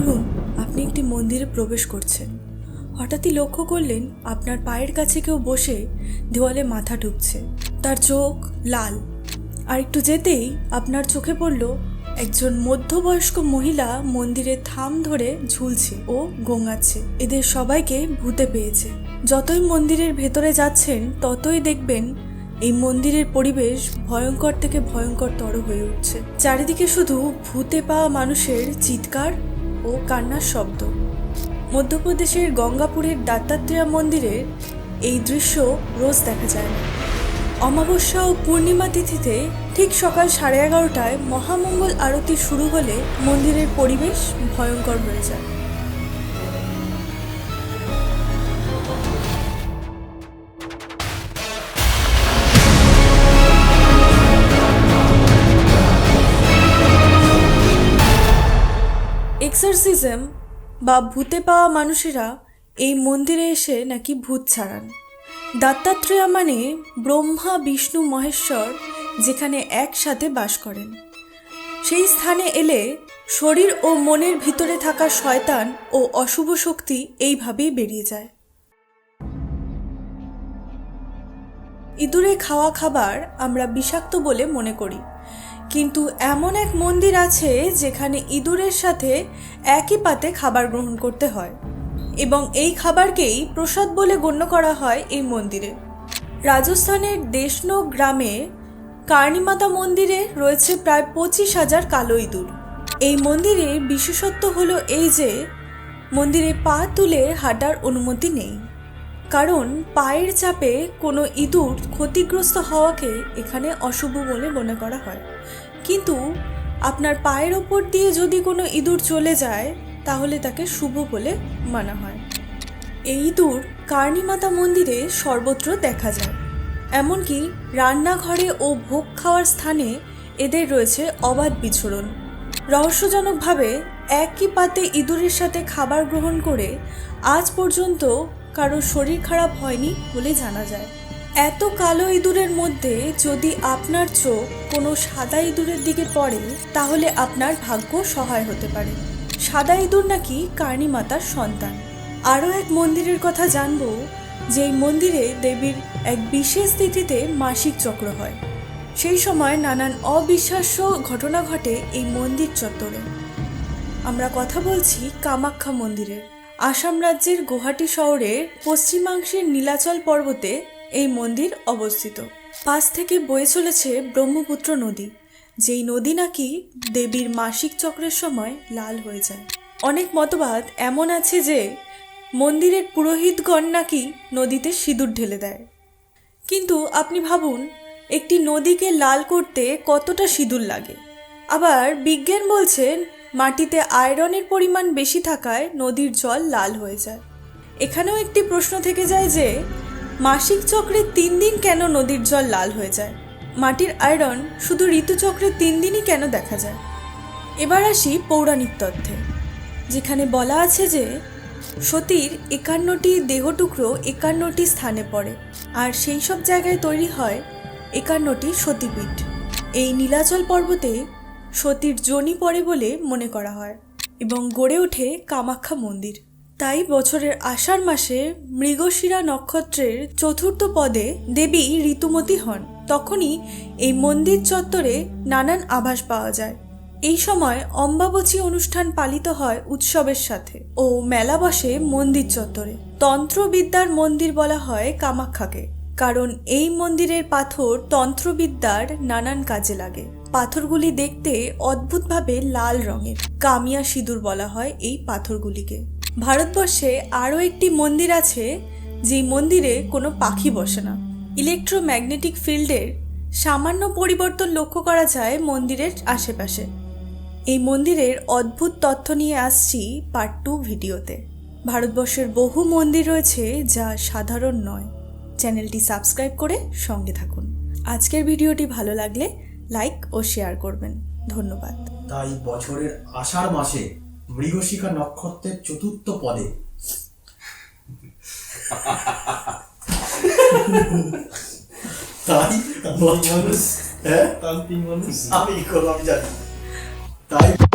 করুন আপনি একটি মন্দিরে প্রবেশ করছেন। হঠাৎই লক্ষ্য করলেন আপনার পায়ের কাছে কেউ বসে দেওয়ালে মাথা ঢুকছে। তার চোখ লাল। আর একটু যেতেই আপনার চোখে পড়ল একজন মধ্যবয়স্ক মহিলা মন্দিরে থাম ধরে ঝুলছে ও গোঙাচ্ছে। এদের সবাইকে ভূতে পেয়েছে। যতই মন্দিরের ভেতরে যাচ্ছেন, ততই দেখবেন এই মন্দিরের পরিবেশ ভয়ঙ্কর থেকে ভয়ঙ্করতর হয়ে উঠছে। চারিদিকে শুধু ভূতে পাওয়া মানুষের চিৎকার ও কান্নার শব্দ। মধ্যপ্রদেশের গঙ্গাপুরের দত্তাত্রেয়া মন্দিরের এই দৃশ্য রোজ দেখা যায়। অমাবস্যা ও পূর্ণিমা তিথিতে ঠিক সকাল সাড়ে এগারোটায় মহামঙ্গল আরতি শুরু হলে মন্দিরের পরিবেশ ভয়ঙ্কর হয়ে যায়। এক্সারসিজম বা ভূতে পাওয়া মানুষেরা এই মন্দিরে এসে নাকি ভূত ছাড়ান। দত্তাত্রেয়া মানে ব্রহ্মা, বিষ্ণু, মহেশ্বর যেখানে একসাথে বাস করেন। সেই স্থানে এলে শরীর ও মনের ভিতরে থাকা শয়তান ও অশুভ শক্তি এইভাবেই বেরিয়ে যায়। ইঁদুরে খাওয়া খাবার আমরা বিষাক্ত বলে মনে করি। কিন্তু এমন এক মন্দির আছে যেখানে ইঁদুরের সাথে একই পাতে খাবার গ্রহণ করতে হয়। এবং এই খাবারকেই প্রসাদ বলে গণ্য করা হয় এই মন্দিরে। রাজস্থানের দেশনো গ্রামে কার্নিমাতা মন্দিরে রয়েছে প্রায় পঁচিশ হাজার কালো ইঁদুর। এই মন্দিরের বিশেষত্ব হলো এই যে, মন্দিরে পা তুলে হাঁটার অনুমতি নেই। কারণ পায়ের চাপে কোনো ইঁদুর ক্ষতিগ্রস্ত হওয়াকে এখানে অশুভ বলে মনে করা হয়। কিন্তু আপনার পায়ের ওপর দিয়ে যদি কোনো ইঁদুর চলে যায়, তাহলে তাকে শুভ বলে মানা হয়। এই ইঁদুর কার্নিমাতা মন্দিরে সর্বত্র দেখা যায়। এমনকি রান্নাঘরে ও ভোগ খাওয়ার স্থানে এদের রয়েছে অবাধ বিচরণ। রহস্যজনকভাবে একই পাতে ইঁদুরের সাথে খাবার গ্রহণ করে আজ পর্যন্ত কারোর শরীর খারাপ হয়নি বলে জানা যায়। এত কালো ইঁদুরের মধ্যে যদি আপনার চোখ কোনো সাদা ইঁদুরের দিকে পড়ে, তাহলে আপনার ভাগ্য সহায় হতে পারে। সাদা ইঁদুর নাকি কার্নি মাতার সন্তান। আরও এক মন্দিরের কথা জানব যে এই মন্দিরে দেবীর এক বিশেষ তিথিতে মাসিক চক্র হয়। সেই সময় নানান অবিশ্বাস্য ঘটনা ঘটে এই মন্দির চত্বরে। আমরা কথা বলছি কামাখ্যা মন্দিরের। আসাম রাজ্যের গুয়াহাটি শহরের পশ্চিমাংশের নীলাচল পর্বতে এই মন্দির অবস্থিত। পাশ থেকে বয়ে চলেছে ব্রহ্মপুত্র নদী, যেই নদী নাকি দেবীর মাসিক চক্রের সময় লাল হয়ে যায়। অনেক মতবাদ এমন আছে যে, মন্দিরের পুরোহিতগণ নাকি নদীতে সিঁদুর ঢেলে দেয়। কিন্তু আপনি ভাবুন, একটি নদীকে লাল করতে কতটা সিঁদুর লাগে। আবার বিজ্ঞান বলছেন মাটিতে আয়রনের পরিমাণ বেশি থাকায় নদীর জল লাল হয়ে যায়। এখানেও একটি প্রশ্ন থেকে যায় যে, মাসিক চক্রে তিন দিন কেন নদীর জল লাল হয়ে যায়? মাটির আয়রন শুধু ঋতুচক্রে তিন দিনই কেন দেখা যায়? এবার আসি পৌরাণিক তথ্যে, যেখানে বলা আছে যে, সতীর একান্নটি দেহটুকরো একান্নটি স্থানে পড়ে, আর সেই সব জায়গায় তৈরি হয় একান্নটি সতীপীঠ। এই নীলাচল পর্বতে সতীর জনি পড়ে বলে মনে করা হয় এবং গড়ে ওঠে কামাখ্যা মন্দির। তাই বছরের আষাঢ় মাসে মৃগশিরা নক্ষত্রের চতুর্থ পদে দেবী ঋতুমতী হন। তখনই এই মন্দির চত্বরে নানান আভাস পাওয়া যায়। এই সময় অম্বাবচী অনুষ্ঠান পালিত হয় উৎসবের সাথে ও মেলা বসে মন্দির চত্বরে। তন্ত্রবিদ্যার মন্দির বলা হয় কামাখ্যাকে, কারণ এই মন্দিরের পাথর তন্ত্রবিদ্যার নানান কাজে লাগে। পাথরগুলি দেখতে অদ্ভুতভাবে লাল রঙের। কামিয়া সিঁদুর বলা হয় এই পাথরগুলিকে। ভারতবর্ষে আরও একটি মন্দির আছে, যেই মন্দিরে কোনো পাখি বসে না। ইলেকট্রোম্যাগনেটিক ফিল্ডের সামান্য পরিবর্তন লক্ষ্য করা যায় মন্দিরের আশেপাশে। এই মন্দিরের অদ্ভুত তথ্য নিয়ে আসছি পার্ট টু ভিডিওতে। ভারতবর্ষের বহু মন্দির রয়েছে যা সাধারণ নয়। চ্যানেলটি সাবস্ক্রাইব করে সঙ্গে থাকুন। আজকের ভিডিওটি ভালো লাগলে লাইক ও শেয়ার করবেন। ধন্যবাদ। তাই বছরের আষাঢ় মাসে মৃগশিখা নক্ষত্রের চতুর্থ পদে। তাই বছর হ্যাঁ? তাই মানুষ। আমি করলাম জানি। তাই